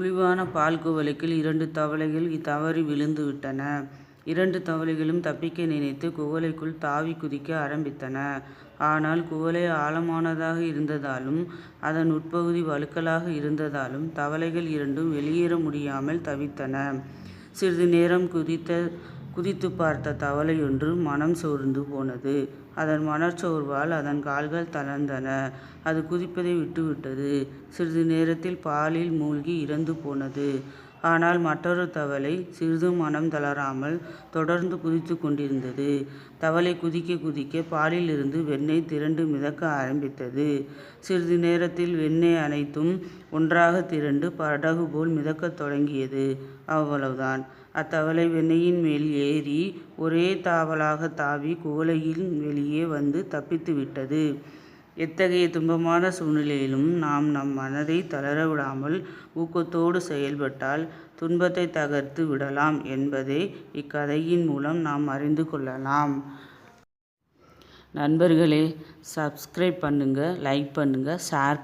குழிவான பால் குவளைக்குள் இரண்டு தவளைகள் தவறி விழுந்து விட்டன. இரண்டு தவளைகளும் தப்பிக்க நினைத்து குவளைக்குள் தாவி குதிக்க ஆரம்பித்தன. ஆனால் குவளை ஆழமானதாக இருந்ததாலும் அதன் உட்பகுதி வழுக்கலாக இருந்ததாலும் தவளைகள் இரண்டும் வெளியேற முடியாமல் தவித்தன. சிறிது நேரம் குதித்த குதித்துப் பார்த்த தவளையொன்று மனம் சோர்ந்து போனது. அதன் மனச்சோர்வால் அதன் கால்கள் தளர்ந்தன. அது குதிப்பதை விட்டுவிட்டது. சிறிது நேரத்தில் பாலில் மூழ்கி இறந்து போனது. ஆனால் மற்றொரு தவளை சிறிது மனம் தளராமல் தொடர்ந்து குதித்து கொண்டிருந்தது. தவளை குதிக்க குதிக்க பாலிலிருந்து வெண்ணெய் திரண்டு மிதக்க ஆரம்பித்தது. சிறிது நேரத்தில் வெண்ணெய் அனைத்தும் ஒன்றாக திரண்டு படகு போல் மிதக்கத் தொடங்கியது. அவ்வளவுதான். அத்தவளை வெண்ணெயின் மேல் ஏறி ஒரே தாவலாகத் தாவி குவளையின் வெளியே வந்து தப்பித்து விட்டது எத்தகைய துன்பமான சூழ்நிலையிலும் நாம் நம் மனதை தளர விடாமல் ஊக்கத்தோடு செயல்பட்டால் துன்பத்தை தகர்த்து விடலாம் என்பதை இக்கதையின் மூலம் நாம் அறிந்து கொள்ளலாம். நண்பர்களே சப்ஸ்கிரைப் பண்ணுங்கள் லைக் பண்ணுங்கள் ஷேர்